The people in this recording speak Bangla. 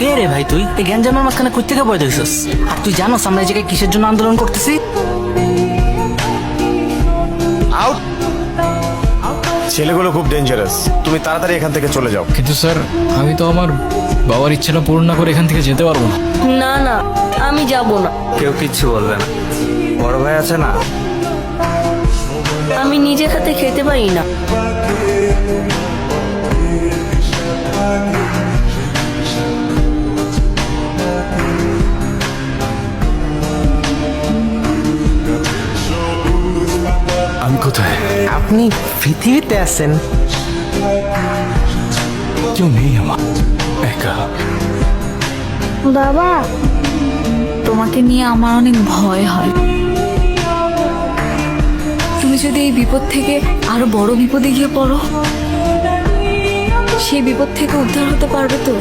কে রে ভাই তুই? এই গ্যাঞ্জামের মাঝখানে কই থেকে বয়ে দিছিস আর তুই জানোস আমরা এই জায়গায় কিসের জন্য আন্দোলন করতেছি? আউট ছেলেগুলো খুব ডেঞ্জারাস তুমি তাড়াতাড়ি এখান থেকে চলে যাও। কিন্তু স্যার আমি তো আমার বাবার ইচ্ছাটা পূরণ না করে এখান থেকে যেতে পারব না। না না আমি যাব না। কেউ কিচ্ছু বলবে না। বড় ভাই আছে না? আমি নিজে হাতে খেতে পারি না। আমি কোথায়? আপনি পৃথিবীতে আছেন। কেউ নেই আমার। একা। বাবা তোমাকে নিয়ে আমার অনেক ভয় হয়। তুমি যদি এই বিপদ থেকে আরও বড় বিপদে গিয়ে পড়ো সেই বিপদ থেকে উদ্ধার হতে পারবে তো?